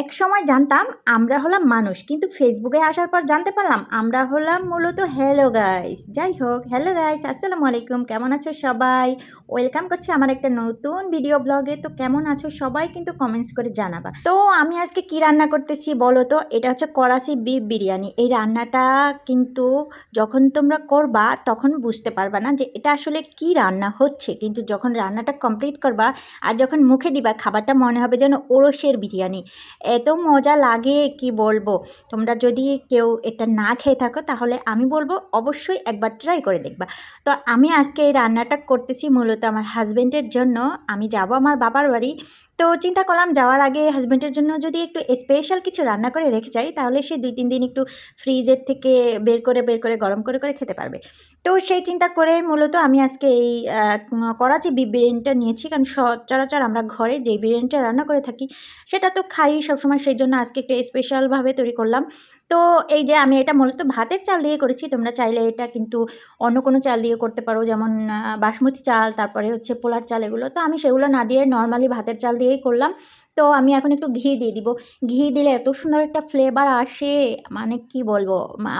এক সময় জানতাম আমরা হলাম মানুষ, কিন্তু ফেসবুকে আসার পর জানতে পারলাম আমরা হলাম মূলত হ্যালো গাইস যাই হোক হ্যালো গাইস আসসালামু আলাইকুম, কেমন আছো সবাই? ওয়েলকাম করছি আমার একটা নতুন ভিডিও ব্লগে তো কেমন আছো সবাই কিন্তু কমেন্টস করে জানাবা। তো আমি আজকে কি রান্না করতেছি বলো তো? এটা হচ্ছে করাসি বিফ বিরিয়ানি। এই রান্নাটা কিন্তু যখন তোমরা করবা, তখন বুঝতে পারবা না যে এটা আসলে কি রান্না হচ্ছে। কিন্তু যখন রান্নাটা কমপ্লিট করবা, আর যখন মুখে দিবা, খাবারটা মনে হবে যেন ওরসের বিরিয়ানি। এত মজা লাগে, কি বলব? তোমরা যদি কেউ এটা না খেয়ে থাকো, তাহলে আমি বলব অবশ্যই একবার ট্রাই করে দেখবা। তো আমি আজকে এই রান্নাটা করতেছি মূলত আমার হাজব্যান্ডের জন্য। আমি যাব আমার বাবার বাড়ি। তো চিন্তা করলাম যাওয়ার আগে হাজব্যান্ডের জন্য যদি একটু স্পেশাল কিছু রান্না করে রেখে যাই, তাহলে সে দুই তিন দিন একটু ফ্রিজের থেকে বের করে বের করে, গরম করে করে খেতে পারবে। তো সেই চিন্তা করে মূলত আমি আজকে এই করাচি বিরিয়ানিটা নিয়েছি। কারণ সচরাচর আমরা ঘরে যে বিরিয়ানিটা রান্না করে থাকি, সেটা তো খাই সবসময় সেই জন্য আজকে একটু স্পেশালভাবে তৈরি করলাম। তো এই যে আমি এটা মূলত ভাতের চাল দিয়ে করেছি, তোমরা চাইলে এটা কিন্তু অন্য কোনো চাল দিয়ে করতে পারো, যেমন বাসমতি চাল, তারপরে হচ্ছে পোলার চাল এগুলো। তো আমি সেগুলো না দিয়ে নর্মালি ভাতের চাল দিয়েই করলাম। তো আমি এখন একটু ঘি দিয়ে দিব। ঘি দিলে এত সুন্দর একটা ফ্লেভার আসে মানে কি বলব?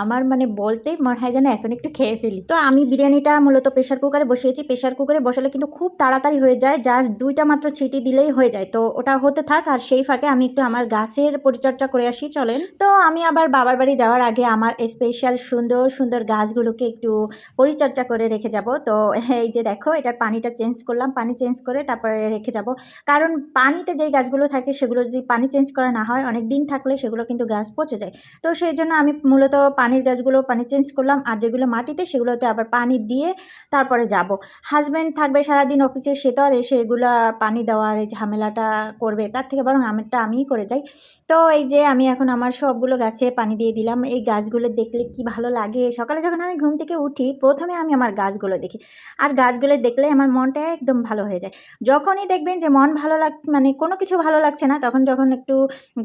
আমার মানে বলতে মনে হয় যেন এখন একটু খেয়ে ফেলি। তো আমি বিরিয়ানিটা মূলত প্রেশার কুকারে বসিয়েছি। প্রেশার কুকারে বসালে কিন্তু খুব তাড়াতাড়ি হয়ে যায়। জাস্ট দুইটা মাত্র ছিটি দিলেই হয়ে যায়। তো ওটা হতে থাক, আর সেই ফাঁকে আমি একটু আমার গাছের পরিচর্যা করে আসি, চলেন। তো আমি আবার বাবার বাড়ি যাওয়ার আগে আমার স্পেশাল সুন্দর সুন্দর গাছগুলোকে একটু পরিচর্যা করে রেখে যাব। তো এই যে দেখো, এটার পানিটা চেঞ্জ করলাম। পানি চেঞ্জ করে তারপরে রেখে যাব। কারণ পানিতে যেই গাছগুলো থাকে সেগুলো যদি পানি চেঞ্জ করা না হয়, অনেক দিন থাকলে সেগুলো কিন্তু গাছ পচে যায়। তো সেই জন্য আমি মূলত পানির গাছগুলো পানি চেঞ্জ করলাম আর যেগুলো মাটিতে সেগুলোতে আবার পানি দিয়ে তারপরে যাব। হাজব্যান্ড থাকবে সারাদিন অফিসে, সে তো আর এসে এগুলো পানি দেওয়ার এই ঝামেলাটা করবে, তার থেকে বরং আমেরটা আমিই করে যাই। তো এই যে আমি এখন আমার সবগুলো গাছে পানি দিয়ে দিলাম, এই গাছগুলো দেখলে কি ভালো লাগে? সকালে যখন আমি ঘুম থেকে উঠি, প্রথমে আমি আমার গাছগুলো দেখি। আর গাছগুলো দেখলে আমার মনটা একদম ভালো হয়ে যায়। যখনই দেখবেন যে মন ভালো লাগ মানে কোনো কিছু ভালো লাগছে না। তখন যখন একটু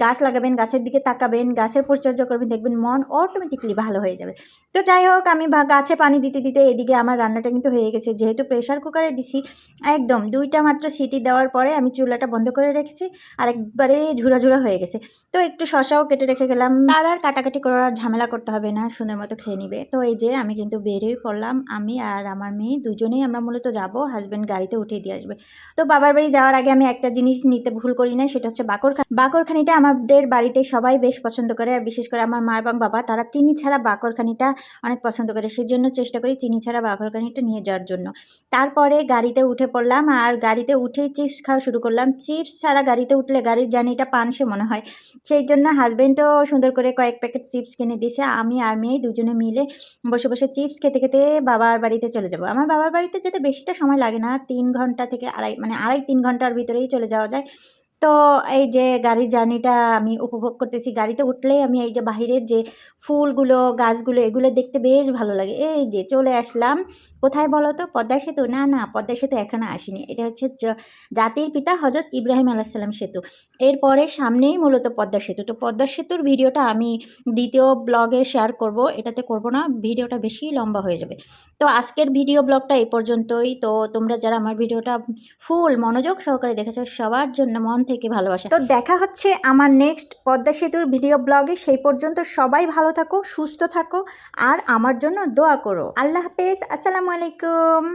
গাছ লাগাবেন, গাছের দিকে তাকাবেন, গাছের পরিচর্যা করবেন, দেখবেন মন অটোমেটিকলি ভালো হয়ে যাবে। তো যাই হোক, আমি গাছে পানি দিতে দিতে এদিকে আমার রান্নাটা কিন্তু হয়ে গেছে। যেহেতু প্রেশার কুকারে দিছি, একদম দুইটা মাত্র সিটি দেওয়ার পরে আমি চুলাটা বন্ধ করে রেখেছি, আর একবারে ঝুরা ঝুরা হয়ে গেছে। তো একটু শশাও কেটে রেখে গেলাম। আর আর কাটাকাটি করার ঝামেলা করতে হবে না, সুন্দর মতো খেয়ে নিবে। তো এই যে আমি কিন্তু বেরিয়ে পড়লাম, আমি আর আমার মেয়ে দুজনেই আমরা মূলত যাব হাজব্যান্ড গাড়িতে উঠিয়ে দিয়ে আসবে। তো বাবার বাড়ি যাওয়ার আগে আমি একটা জিনিস নিতে ভুল করি না সেটা হচ্ছে বাকরখানি। বাকরখানিটা আমাদের বাড়িতে সবাই বেশ পছন্দ করে, আর বিশেষ করে আমার মা এবং বাবা, তারা চিনি ছাড়া বাকরখানিটা অনেক পছন্দ করে। সেই জন্য চেষ্টা করি চিনি ছাড়া বাকরখানিটা নিয়ে যাওয়ার জন্য। তারপরে গাড়িতে উঠে পড়লাম, আর গাড়িতে উঠেই চিপস খাওয়া শুরু করলাম। চিপস ছাড়া গাড়িতে উঠলে গাড়ির জার্নিটা পানসে মনে হয়। সেই জন্য হাজব্যান্ডও সুন্দর করে কয়েক প্যাকেট চিপস কিনে দিয়েছে। আমি আর মেয়ে দুজনে মিলে বসে বসে চিপস খেতে খেতে বাবার বাড়িতে চলে যাব। আমার বাবার বাড়িতে যেতে বেশিটা সময় লাগে না। তিন ঘণ্টা থেকে আড়াই মানে আড়াই, তিন ঘণ্টার ভিতরেই চলে যাওয়া যায়। তো এই যে গাড়ির জার্নিটা আমি উপভোগ করতেছি, গাড়িতে উঠলেই আমি এই যে বাহিরের যে ফুলগুলো, গাছগুলো, এগুলো দেখতে বেশ ভালো লাগে। এই যে চলে আসলাম, কোথায় বলো তো? পদ্মা সেতু? না না, পদ্মা সেতু এখনও আসেনি। এটা হচ্ছে জাতির পিতা হজরত ইব্রাহিম আলাহিসাল্লাম সেতু। এরপরে সামনেই মূলত পদ্মা সেতু। তো পদ্মা সেতুর ভিডিওটা আমি দ্বিতীয় ব্লগে শেয়ার করব। এটাতে করব না, ভিডিওটা বেশি লম্বা হয়ে যাবে। তো আজকের ভিডিও ব্লগটা এই পর্যন্তই। তো তোমরা যারা আমার ভিডিওটা ফুল মনোযোগ সহকারে দেখেছ, সবার জন্য মন থেকে ভালোবাসা। তো দেখা হচ্ছে আমার নেক্সট পদ্মা সেতুর ভিডিও ব্লগে সেই পর্যন্ত সবাই ভালো থাকো, সুস্থ থাকো, আর আমার জন্য দোয়া করো। আল্লাহ হাফেজ, আসসালামু আলাইকুম।